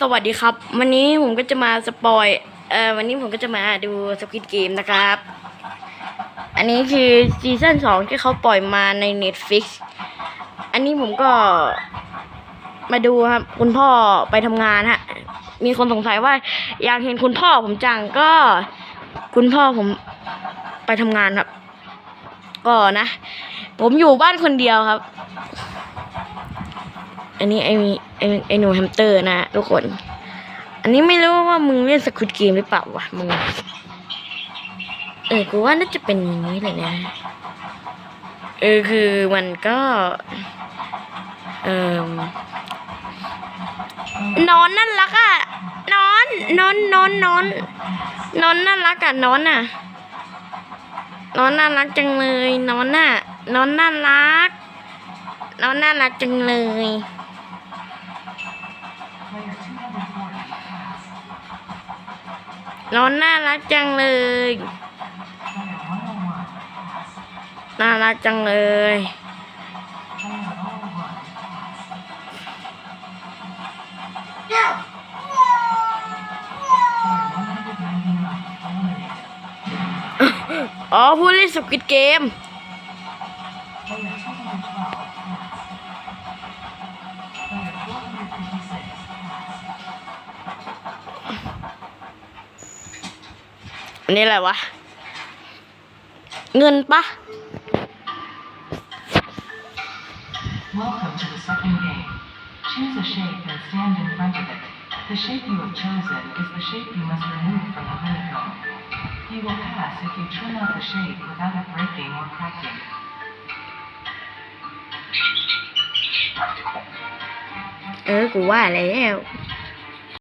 สวัสดีครับ วันนี้ผมก็จะมาสปอยเอ่อวันนี้ผมก็จะมาดูสกิ t เกมนะครับ อันนี้คือซีซั่นสองที่เขาปล่อยมาใน Netflix อันนี้ผมก็มาดูครับ คุณพ่อไปทำงานฮะ มีคนสงสัยว่าอยากเห็นคุณพ่อผมจังก็ คุณพ่อผมไปทำงานครับ ก็นะ ผมอยู่บ้านคนเดียวครับ อันนี้ไอไอไอหนูแฮมสเตอร์นะทุกคน อันนี้ไม่รู้ว่ามึงเล่นสควิตเกมหรือเปล่าวะมึง เออกูว่าน่าจะเป็นอย่างนี้เลยนะเออคือมันก็เออนอนน่ารักอะนอนนอนนอนนอนนอนน่ารักอะนอนอะนอนน่ารักจังเลยนอนน่ะนอนน่ารักนอนน่ารักจังเลย น้อนน่ารักจังเลย น่ารักจังเลย อ๋อผู้เล่นสกิทเกม อันนี้อะไรวะ เงินปะ Welcome to the second game. Choose a shape and stand in front of it. The shape you have chosen is the shape you must remove from the honeycomb. You will pass if you trim out the shape without it breaking or cracking. เออ กูว่าแล้ว Choose